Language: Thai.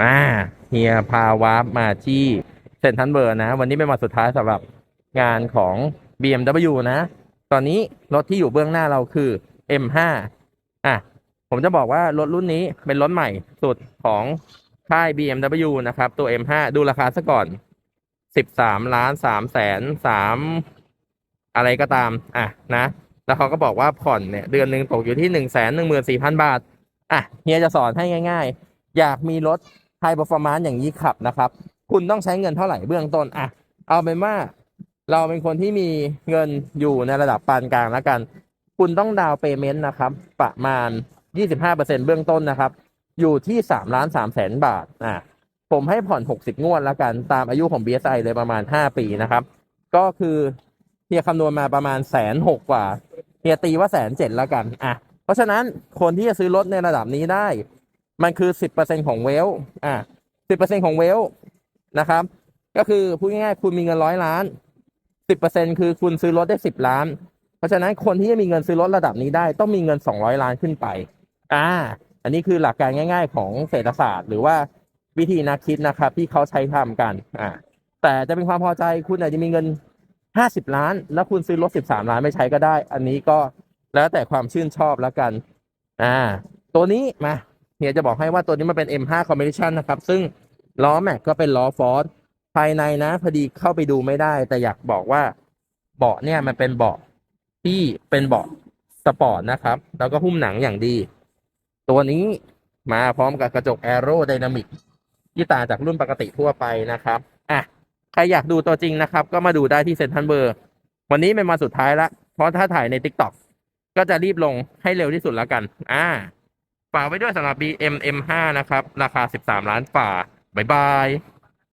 มาเฮียพาวาร์ปมาที่เซนทรัลเบอร์นะ วันนี้เป็นวันสุดท้ายสำหรับงานของ BMW นะ ตอนนี้รถที่อยู่เบื้องหน้าเราคือ M5 อะ ผมจะบอกว่ารถรุ่นนี้เป็นรถใหม่สุดของค่าย BMW นะครับ ตัว M5 ดูราคาซะก่อน 13 ล้าน3แสน3อะไรก็ตาม อะนะ แล้วเขาก็บอกว่าผ่อนเนี่ยเดือนหนึ่งตกอยู่ที่ 1 1 4 0 0 0 บาท อะเฮียจะสอนให้ง่าย ๆ อยากมีรถ High Performance อย่างนี้ขับนะครับ คุณต้องใช้เงินเท่าไหร่เบื้องต้นอะเอาเป็นว่าเราเป็นคนที่มีเงินอยู่ในระดับปานกลางแล้วกัน คุณต้องดาวเปเมนต์นะครับ ประมาณ 25%เบื้องต้นนะครับ อยู่ที่3ล้าน3แสนบาทอะผมให้ผ่อน 60 งวดแล้วกันตามอายุของ BSI เลยประมาณ 5 ปีนะครับ ก็คือเฮียคำนวณมาประมาณแสนหกกว่าเฮียตีว่าแสนเจ็ดแล้วกันอะเพราะฉะนั้นคนที่จะซื้อรถในระดับนี้ได้ มันคือ10%ของเวลอะ10%ของเวลนะครับ ก็คือพูดง่ายๆคุณมีเงินร้อยล้าน10%คือคุณซื้อรถได้10ล้าน เพราะฉะนั้นคนที่จะมีเงินซื้อรถระดับนี้ได้ต้องมีเงิน200ล้านขึ้นไป อ่า อันนี้คือหลักการง่าย ๆ ของเศรษฐศาสตร์ หรือว่าวิธีนักคิดนะครับ ที่เขาใช้ทำกัน อ่า แต่จะเป็นความพอใจคุณอาจจะมีเงิน50ล้าน แล้วคุณซื้อรถ13ล้านไม่ใช้ก็ได้ อันนี้ก็แล้วแต่ความชื่นชอบแล้วกัน อ่า ตัวนี้มา เฮียจะบอกให้ว่าตัวนี้มันเป็น M5 Competition นะครับ ซึ่งล้อแม็กก็เป็นล้อฟอร์ดภายในนะ พอดีเข้าไปดูไม่ได้ แต่อยากบอกว่าเบาะเนี่ยมันเป็นเบาะที่เป็นเบาะสปอร์ตนะครับ แล้วก็หุ้มหนังอย่างดี ตัวนี้มาพร้อมกับกระจกแอโร d y นามิกที่ต่างจากรุ่นปกติทั่วไปนะครับอะใครอยากดูตัวจริงนะครับ ก็มาดูได้ที่เซ็นทรัลเบอร์ วันนี้เป็นวันสุดท้ายละเพราะถ้าถ่ายใน t ิ k t o k ก็จะรีบลงให้เร็วที่สุดแล้วกัน อ่า ฝากไว้ด้วยสำหรับ BM M5 นะครับ ราคา 13 ล้านฝ่า บ๊ายบาย